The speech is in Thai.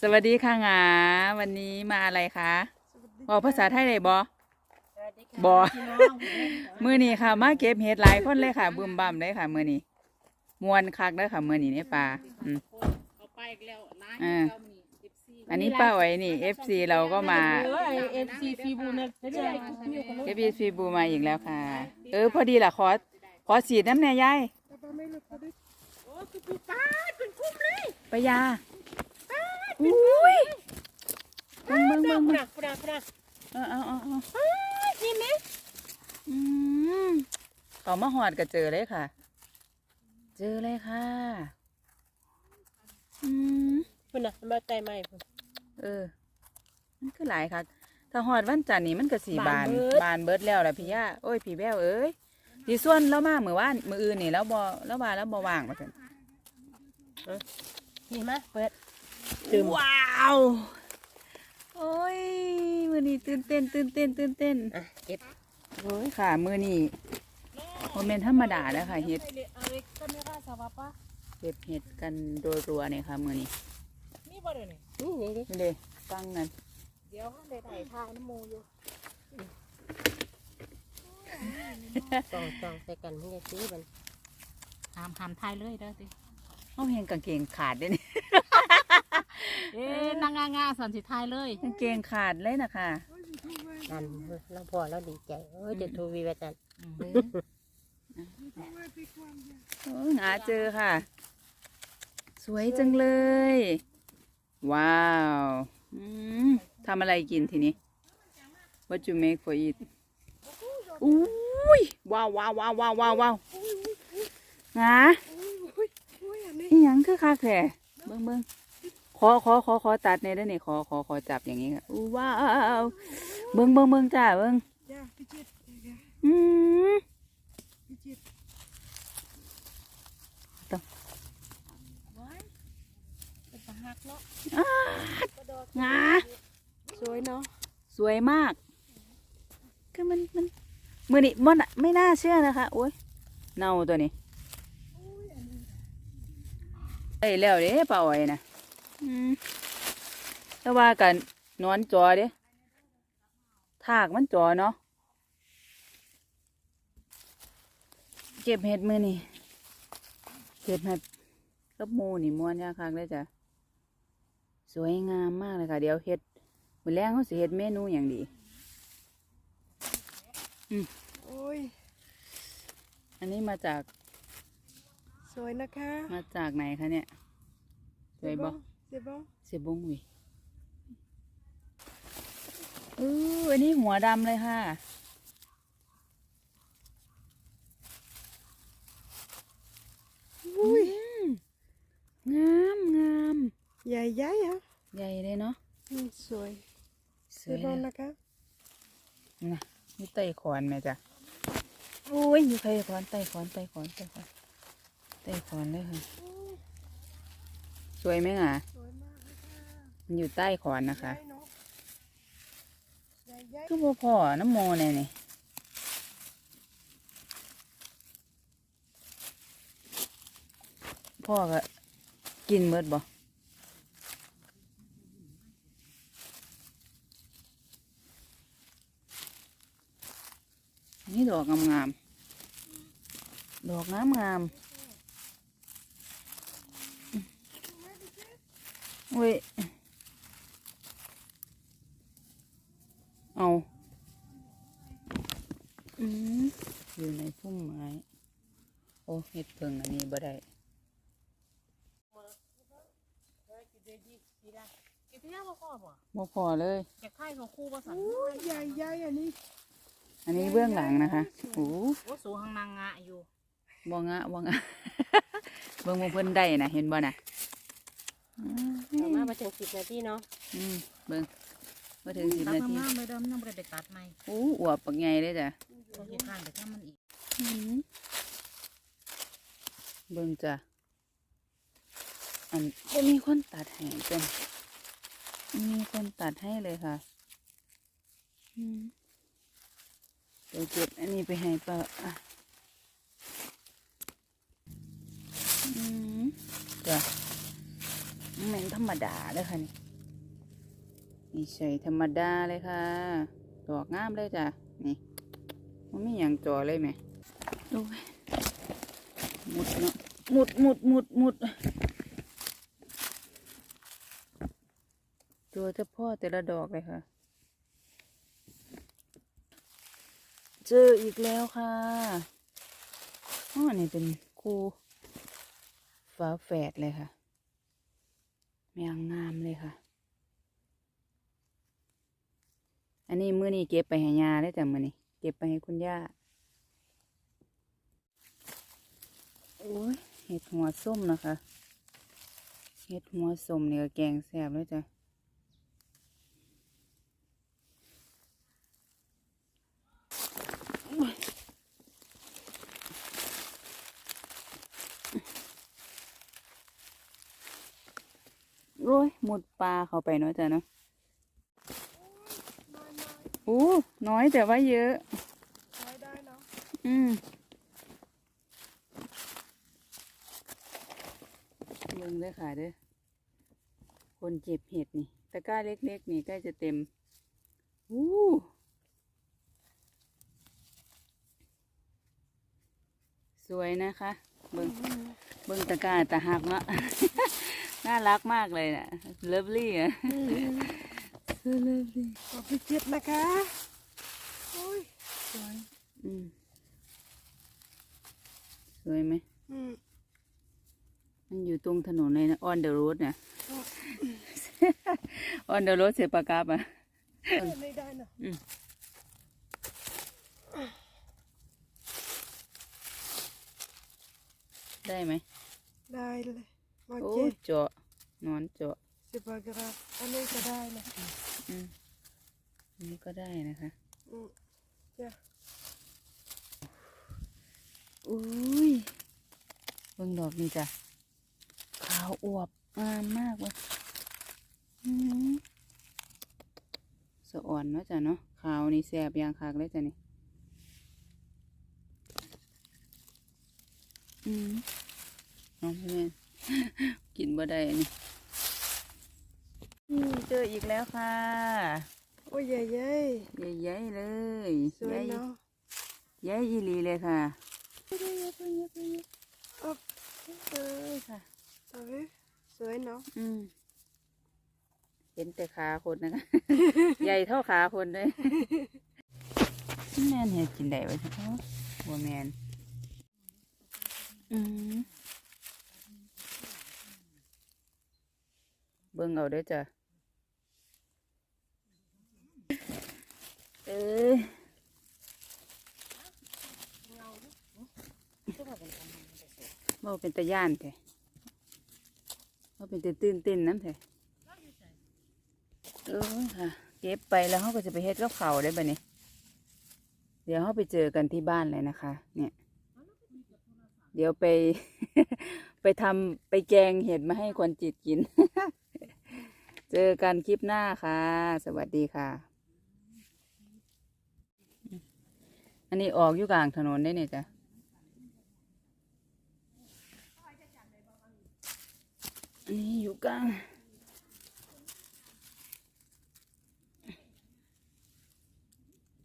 สวัสดีค่ะงาวันนี้มาอะไรคะบอกภาษาไทยเลยบอบ่มือนี้ค่ะ มาเก็บเห็ดหลายคนเลยค่ะบึมบั่มเลยค่ะ มือนี้มวนคักเลยค่ะ มือนี้ในป่าอืมเอาไปอีกแล้วนะอ่าเจ้ามันนี่ FC อันนี้ป้าไว้นี่ FC เราก็มาเออเอฟซีฟีบูเนี่ยเจ้าเอฟซีบูมาอีกแล้วค่ะ เออพอดีล่ะขอขอสีดน้ำแน่ยายโอ้คือปีป้าดเป็นคุ้มเลยปะยา อุ้ยเบิ่งเบิ่งดเบิ่องกเบิ่งหนักปลาปลาเออเอาเอาเอานี่ไหมอืมเขามาหอดก็เจอเลยค่ะ เจอเลยค่ะ อืมคุณน่ะมาใจใหม่คุณเออ มันคือหลายค่ะถ้าหอดวันจันทร์นี่มันก็สีบาบานนเบิดบานเบิดแล้วแหละพี่ย่าโอ้ยพี่แววเอ้ยดีส่วนแล้วมาเมื่อวานมืออื่นนี่แล้วบอแล้วบาแล้วบอว่างมาเถอะนี่มาเปิด ว้าว โอ้ย มือนี้ตื่นเต้นตื่นเต้นตื่นเต้นอะเก็บโอ้ยค่ะ มือนี้โมเมนธรรมดาแล้วค่ะเฮ็ดเอาเล็กก็ไม่ได้สบายปะเก็บเห็ดกันรัวๆเนี่ยค่ะ มือนี้นี่บ่เดี๋ยวนี้นี่นี่ดินี่เลยฟังนั่นเดี๋ยวข้างในถ่ายทายน้ำโมอยู่สองสองใส่กันให้ได้ซื้อมันหามหามทายเลยเด้อสิเขาเห็นกางเกงขาดเด้นี่ เอ๊ะนางงางาสันสิทายเลยกางเกงขาดเลยนะคะนั่นเราพอเราดีใจโอ้ยจะทูวีแบบนั้นโอ้หาเจอค่ะ สวยจังเลย ว้าวอืมทำอะไรกินทีนี้ What you make for eat อุ้ยว้าวว้าวว้าวว้าวว้าวว้าวหาอีหยังคือคักแท้เบิ้งเบิ้ง ขอขอขอขอตัดในอยได้นี่ขอขอขอจับอย่างนี้ค่ะอู้ว้าวเบิ้งเบิ้งเบิ้งจ้าเบิ้งจ้าพี่จิตรอืมพี่จิตรเป็นตาหักเนาะงาสวยเนาะสวยมากคือมันมันมือนี่มันอะไม่น่าเชื่อนะคะโอ้ยเน่าตัวนี้ไอ้ยแล้วเด้ป่าอ้อยนะอืม แต่ว่ากันนอนจอเด้ทากมันจอเนาะ เก็บเห็ดมือนี่ เก็บเห็ดกับหมูนี่ม้วนยากคักเลยจ้ะ สวยงามมากเลยค่ะ เดี๋ยวเห็ดมื้อแรงเขาสิเฮ็ดเมนูอย่างดีโอ้ย อันนี้มาจาก สวยนะคะ มาจากไหนคะเนี่ย สวยบ่เสียบ้อง เสียบงวิเอออันนี้หัวดำเลยค่ะ อุ้ยงามงามใหญ่ใหญ่ๆฮะใหญ่เลยเนาะอืมสวยสเสีวยยบ้องเลยนะคะนะนี่ไต้ขอนไหมจ๊ะโอ้ยมีใครขอนไต้ขอนไต้ขอนไต้ขอนไต้ขอนเลยค่ะ สวยไหมอะสวยมากเลยค่ะมันอยู่ใต้ขอนนะคะใหญ่เนาะใหญ่ใหญ่คือบ่พอน้ำโมเนี่ยนี่พ่อก็กินเบิดบ่นี่ดอกงามๆดอกงามงามๆอุ้ย เอา อืมอยู่ในพุ่มไม้ โอ้เห็ดเพิงอันนี้บ่ได้เก็บที่หน้าพ่อพ่อบ่บ่พอเลยเก็บไข่ของครูบ่สันอุ้ยใหญ่ใหญ่ๆอันนี้ อันนี้เบื้องหลังนะคะโอ้โอ้สูงหางนางงะอยู่บ่งะบ่งะเบิ่งหมเพิ่นได้นะเห็นบ่น่ะอื มต่อมาไปถึงสิบนาทีเนาะอืมเบิ่งมาถึงสิบตัดนาทีงามๆเลยเดิมยังไม่ได้ไปตัดใหม่โอ้อวบปักใหญ่เลยจ้ะต้องเก็บข้างไปถ้ามันอีกอืมเบิ่งจ้ะอันบ่มีคนตัดให้จ้ะมีคนตัดให้เลยค่ะอืมเดี๋ยวเก็บอันนี้ไปให้ป้าอะ อืมจ้ะ แม่นธรรมดาเด้อค่ะนี่นี่ใส่ธรรมดาเลยค่ะ ดอกงามเลยจ้ะ นี่ มันไม่อย่างจอเลยไหมโอ้ยหมุดเนาะหมุดหมุดหมุดหมุดตัวเฉพาะแต่ละดอกเลยค่ะ เจออีกแล้วค่ะอ๋อนี่เป็นคู่ฝาแฝดเลยค่ะ แมงงามเลยค่ะ อันนี้มือนี่เก็บไปให้ยาได้อจ้ะมื้อนี่เก็บไปให้คุณย่า โอ้ยเห็ดหัวส้มนะคะ เห็ดหัวส้มเนี่ยแกงแซ่บเลยจ้ะ โอ้ยหมุดปลาเข้าไปเนาะจ้ะเนาะโอ้น้อยแต่ว่าเยอะใช้ได้เนาะอืมเบิ่งเด้อค่ะเด้อคนเจ็บเห็ดนี่ตะกร้าเล็กๆ นี่ใกล้จะเต็มอู้สวยนะคะ เบิ่งเบิ่งตะกร้าตะหักเนาะ น่ารักมากเลยนะ่ะเลิฟลี่อะเลิฟลี่ขอบไปเจ็บนะคะโอ้ยสวยอืมสวยไหมอืมมันอยู่ตรงถนนเลยนะ on the road เนี่ย on the road เสียปากกาบอะไม่ได้เนาะได้ไหม ได้เลย มาโอ้เจ็ยบเจาะนอนเจาะสิบกรัมอันนี้ก็ได้นะอืมอันนี้ก็ได้นะคะ อืมจ้ะอุ้ยเบิ่งดอกนี่จ้ะ ขาวอวบงามมากเลยอืมสะอ่อนเนาะจ้ะเนาะ ขาวนี่แสบอยางคักเลยจ้ะนี่ อืมน้องพี่แม่น กินบ่ได้อันนี้อืมเจออีกแล้วค่ะ โอ้ยใหญ่ใหญ่ใหญ่ๆเลยๆสวยเนาะใหญ่อีหลีเลยค่ะอ๊อบเออค่ะเอาไว้สวยเนาะอืมเห็นแต่ขาคนนะคะใหญ่เท่าขาคนเลยแมนเห็ดกินได้ไว้เฉพาะบัวแมนอืม เบิ่งเอาเด้อจ้ะเอ้ยบ่เป็นตะย่านแท้บ่เป็นตะตื่นเต้นน้ำแท้เออค่ะเก็บไปแล้วเขาก็จะไปเฮ็ดกับเขาวได้บ่เนี่ยเดี๋ยวเขาไปเจอกันที่บ้านเลยนะคะ เนี่ย เดี๋ยวไป ไปทำไปแกงเห็ดมาให้คนจิตกิน เจอกันคลิปหน้าค่ะ สวัสดีค่ะ อันนี้ออกอยู่กลางถนนได้เนี่ยจ้ะอันนี้อยู่กลาง